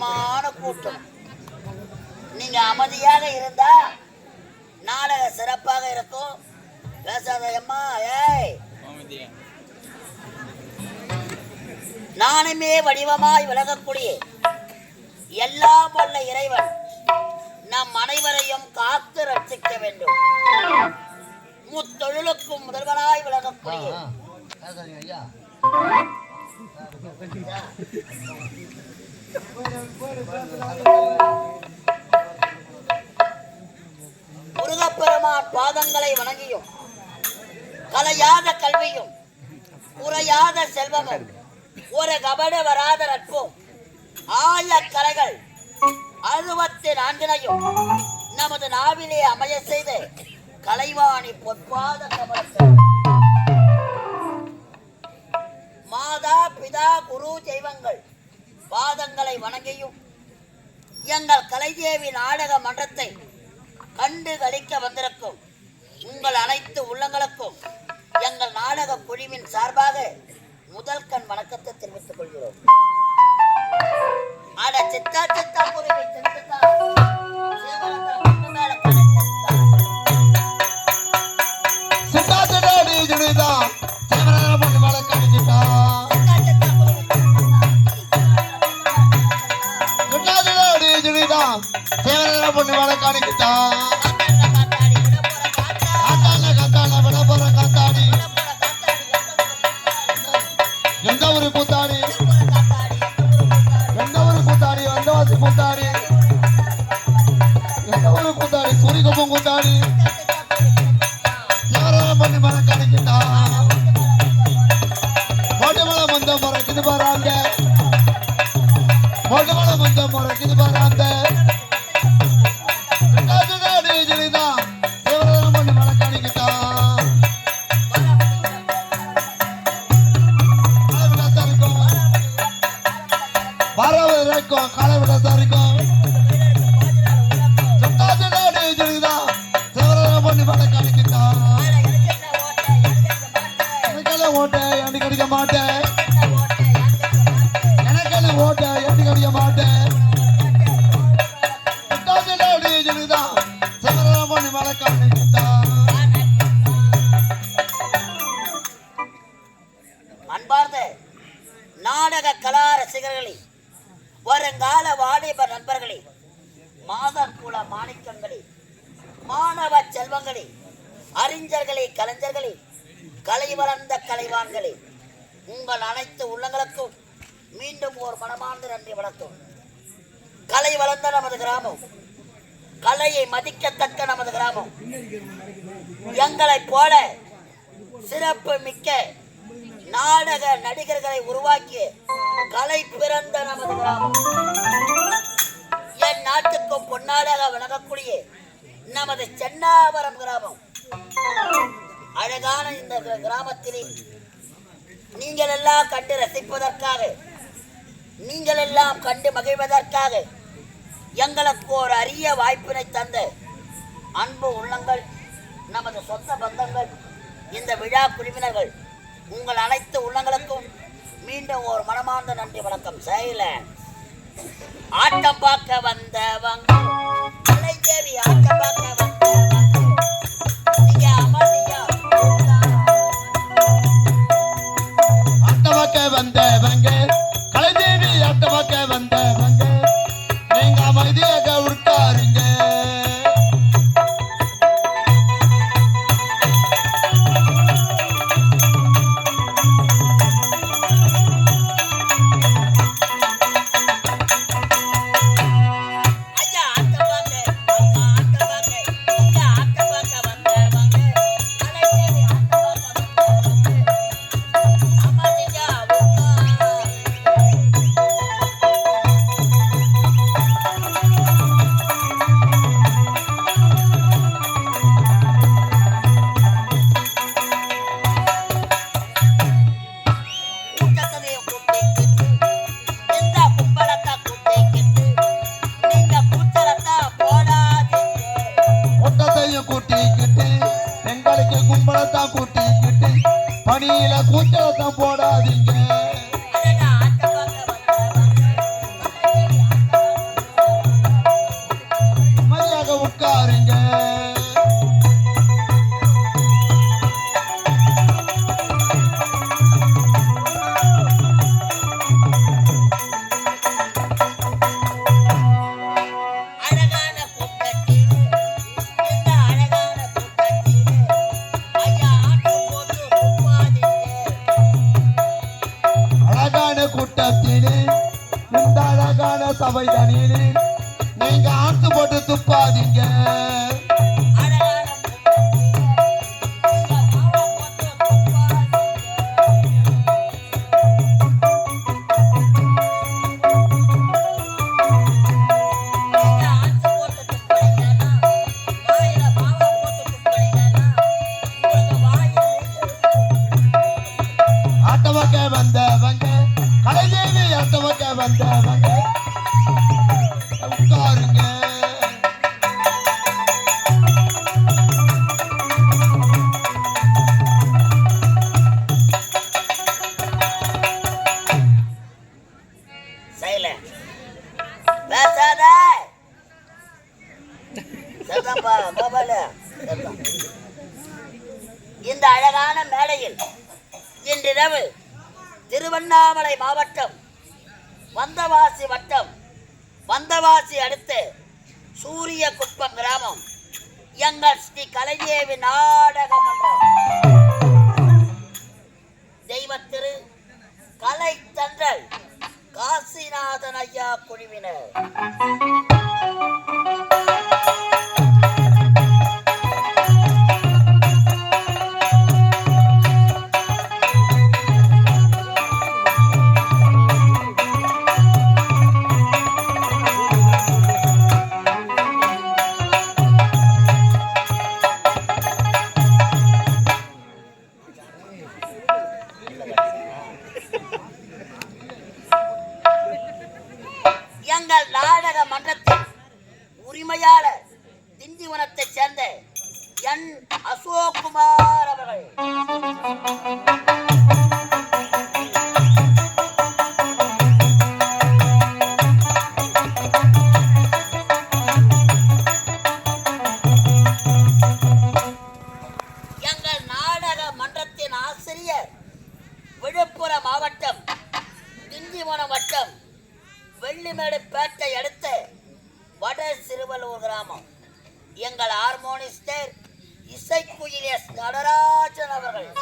போதுமான கூட்டம். நீங்க அமைதியாக இருந்தா நாடக சிறப்பாக இருக்கும். பேசாத அம்மா ஏய். நானுமே வடிவமாய் விலகக்கூடிய எல்லாம் வல்ல இறைவன் நம் அனைவரையும் காத்து ரட்சிக்க வேண்டும். முத்தொழிலுக்கும் முதல்வராய் விலகக்கூடிய முருகப்பெருமான் பாதங்களை வணங்கியும் கலையாத கல்வியும் குறையாத செல்வமும் ஒரு கபட வராத நட்பும் ஆய கலைகள் அறுபத்தி நான்கினையும் நமது நாவிலே அமைய செய்த கலைவாணி பொற்பாத கமலத்தை. மாதா பிதா குரு தெய்வங்கள் பாதங்களை வணங்கியும் எங்கள் கலைதேவி நாடக மன்றத்தை கண்டு கழிக்க வந்திருக்கும். உங்கள் அனைத்து உள்ளங்களுக்கும் எங்கள் நாடக குழுவின் சார்பாக முதல் கண் வணக்கத்தை தெரிவித்துக் கொள்கிறோம். அட சித்தா சித்தா குருவி சித்தா சித்தா. பொண்ணு மேல கடிச்சிட்டா காத்தாடி விடப்புற விட போற காத்தாடி? எந்த ஊரு கூத்தாடி? எந்த கூத்தாடி வந்தவாசி கூத்தாடி? எந்த கூத்தாடி? கூத்தாடி? வரவு இருக்கும் காலை விட இருக்கும் ஓட்ட எண்ணி கடிக்க மாட்டேன். மாதக்குல மாணிக்கங்களே மாணவ செல்வங்களே அறிஞர்களே கலைஞர்களே கலை வளர்ந்த கலைவான்களே உங்கள் அனைத்து உள்ளங்களுக்கும் மீண்டும் ஒரு மனமார்ந்த நன்றி வணக்கம். கலை வளர்ந்த நமது கிராமம் கலையை மதிக்கத்தக்க நமது கிராமம் எங்களைப் போல சிறப்பு மிக்க நாடக நடிகர்களை உருவாக்கிய கலை பிறந்த நமது கிராமம். தமிழ் நாட்டுக்கும் பொன்னாடாக விளங்கக்கூடிய நமது சென்னாவரம் கிராமம். அழகான இந்த கிராமத்திலே நீங்கள் எல்லாம் கண்டு ரசிப்பதற்காக நீங்கள் எல்லாம் கண்டு மகிழ்வதற்காக எங்களுக்கு ஒரு அரிய வாய்ப்பினை தந்த அன்பு உள்ளங்கள் நமது சொந்த பந்தங்கள் இந்த விழா குழுவினர்கள் உங்கள் அனைத்து உள்ளங்களுக்கும் மீண்டும் ஒரு மனமார்ந்த நன்றி வணக்கம். செய்யலை ஆட்டம் பார்க்க வந்தவங்க கலைதேவி ஆட்டம் பார்க்க வந்தவங்க நீங்க அமைதியா அட்டமக்க வந்தவங்க தப்பாதீங்க குழுவினர். மன்றத்தின் உரிமையாளர் திண்டிவனத்தைச் சேர்ந்த என் அசோக்குமார் அவர்கள். ஒரு கிராமம். எங்கள் ஹார்மோனிஸ்டர் இசைக்குயிலேஸ் நடராஜன் அவர்கள்.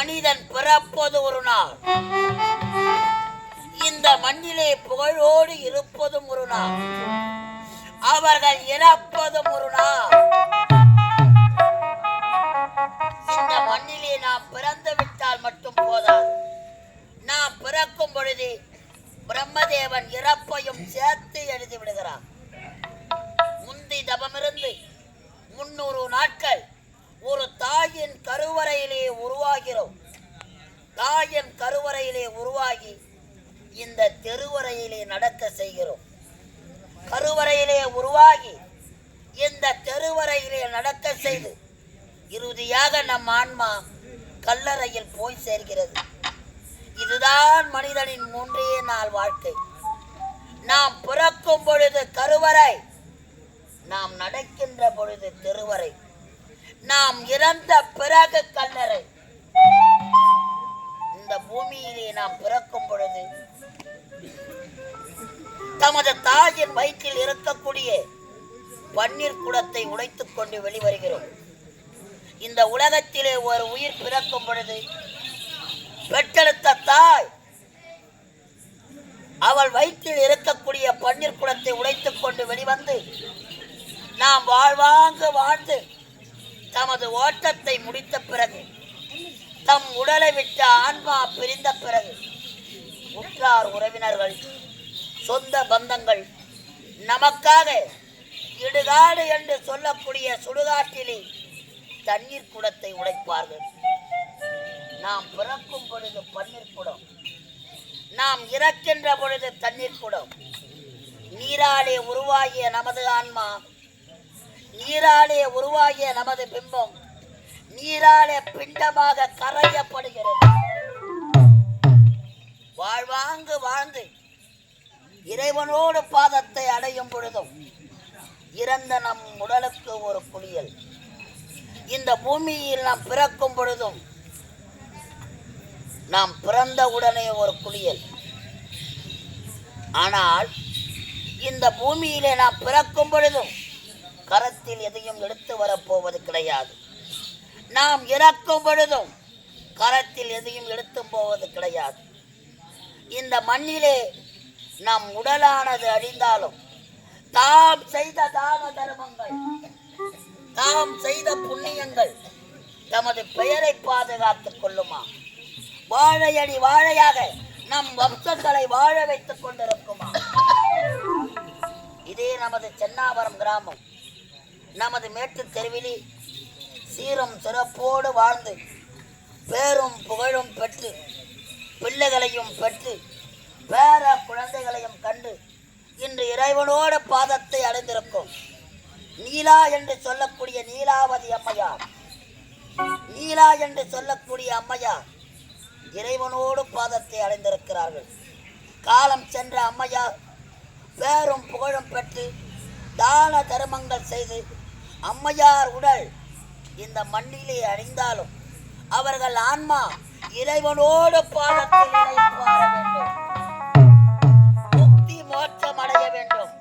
மனிதன் பிறப்பது ஒரு நாள். இந்த மண்ணிலே புகழோடு இருப்பதும் ஒரு நாள். அவர்கள் இறப்பதும் ஒரு நாள். இந்த மண்ணிலே நாம் பிறந்து விட்டால் மட்டும் போதாது. நாம் பிறக்கும் பொழுது பிரம்மதேவன் இறப்பையும் சேர்த்து எழுதி விடுகிறான். முந்தி தபமிருந்து முன்னூறு நாட்கள் ஒரு தாயின் கருவறையிலே உருவாகிறோம். தாயின் கருவறையிலே உருவாகி இந்த தெருவறையிலே நடக்க செய்கிறோம். கருவறையிலே உருவாகி இந்த தெருவரையிலே நடக்க செய்து இறுதியாக நம் ஆன்மா கல்லறையில் போய் சேர்கிறது. இதுதான் மனிதனின் மூன்றே நாள் வாழ்க்கை. நாம் பிறக்கும் பொழுது கருவறை நாம் நடக்கின்ற பொழுது தெருவறை. நாம் இறந்த பிறகு கல்லறை. இந்த பூமியிலே நாம் பிறக்கும் பொழுது தமது தாயின் வயிற்றில் இருக்கக்கூடிய பன்னீர் குடத்தை உடைத்துக் கொண்டு வெளிவருகிறோம். இந்த உலகத்திலே ஒரு உயிர் பிறக்கும் பொழுது பெற்றெடுத்த தாய் அவள் வயிற்றில் இருக்கக்கூடிய பன்னீர் குடத்தை உடைத்துக் கொண்டு வெளிவந்து நாம் வாழ்வாங்கு வாழ்ந்து தமது ஓட்டத்தை முடித்த பிறகு தம் உடலை விட்டு ஆன்மா பிரிந்த பிறகு உற்றார் உறவினர்கள் சொந்த பந்தங்கள் நமக்காக இடுகாடு என்று சொல்லக்கூடிய சுடுகாட்டிலே தண்ணீர் குடத்தை உடைப்பார்கள். நாம் பிறக்கும் பொழுது பன்னீர் குடம் நாம் இறக்கின்ற பொழுது தண்ணீர் குடம். நீராலே உருவாகிய நமது ஆன்மா நீராலே உருவாகிய நமது பிம்பம் நீராலே பிண்டமாக கரையப்படுகிறது. வாழ்வாங்கு வாழ்ந்து இறைவனோடு பாதத்தை அடையும் பொழுதும் இறந்த நம் உடலுக்கு ஒரு குளியல். இந்த பூமியில் நாம் பிறக்கும் பொழுதும் நாம் பிறந்த உடனே ஒரு குளியல். ஆனால் இந்த பூமியிலே நாம் பிறக்கும் பொழுதும் கரத்தில் எதையும் எடுத்து வரப்போவது கிடையாது. நாம் இறக்கும் பொழுதும் கரத்தில் எதையும் எடுத்து போவது கிடையாது. இந்த மண்ணிலே நம் உடலானது அழிந்தாலும் தாம் செய்த தான தர்மங்கள் தாம் செய்த புண்ணியங்கள் தமது பெயரை பாதுகாத்துக் கொள்ளுமா? வாழையடி வாழையாக நம் வம்சங்களை வாழ வைத்துக் கொண்டிருக்குமா? இதே நமது சென்னாவரம் கிராமம். நமது மேட்டுத் தெருவிலி சீரும் சிறப்போடு வாழ்ந்து பேரும் புகழும் பெற்று பிள்ளைகளையும் பெற்று பேர குழந்தைகளையும் கண்டு இன்று இறைவனோட பாதத்தை அடைந்திருக்கும். நீலா என்று சொல்லக்கூடிய நீலாவதி அம்மையார் நீலா என்று சொல்லக்கூடிய அம்மையார் இறைவனோடு பாதத்தை அடைந்திருக்கிறார்கள். காலம் சென்ற அம்மையார் பேரும் புகழும் பெற்று தான தர்மங்கள் செய்து அம்மையார் உடல் இந்த மண்ணிலே அழிந்தாலும் அவர்கள் ஆன்மா இறைவனோடு பாடத்தில் முக்தி மோட்சம் அடைய வேண்டும்.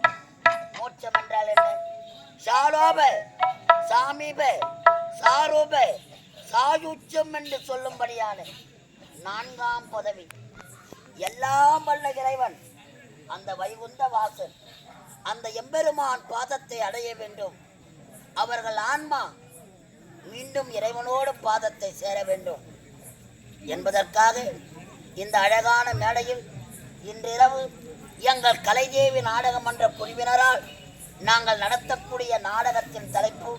மோட்சம் என்றால் என்ன? சாலோப சாமீப சாரூப சாயுச்சம் என்று சொல்லும்படியான நான்காம் பதவி. எல்லாம் வல்ல இறைவன் அந்த வைகுந்த வாசன் அந்த எம்பெருமான் பாதத்தை அடைய வேண்டும். அவர்கள் ஆன்மா மீண்டும் இறைவனோடு பாதத்தை சேர வேண்டும். என்பதற்காக இந்த அழகான மேடையில் இன்றிரவு எங்கள் கலைதேவி நாடக மன்ற குழுவினரால் நாங்கள் நடத்தக்கூடிய நாடகத்தின் தலைப்பு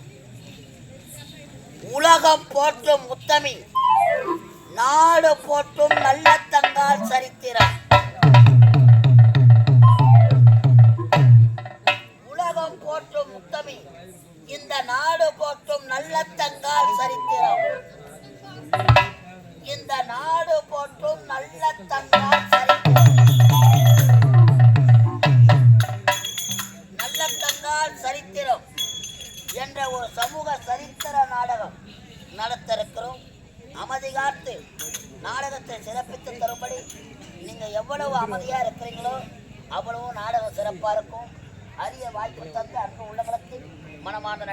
உலகம் போற்றும் உத்தமி நாடு போற்றும் நல்ல தங்கால் சரித்திரம். இந்த நாடு போற்றும் நல்ல தங்கால் சரித்திரம். இந்த நாடு போற்றும் நல்ல தங்கால் சரித்திரம். நல்ல தங்கால் சரித்திரம் என்ற ஒரு சமூக சரித்திர நாடகம் நடத்த இருக்கிறோம் அமைதி காத்து நாடகத்தை சிறப்பித்து தரும்படி நீங்க எவ்வளவு அமைதியா இருக்கிறீங்களோ அவ்வளவு நாடகம் சிறப்பா இருக்கும் அரிய வாய்ப்பு தந்து அன்பு உள்ளவர்களுக்கு மனமார்ந்த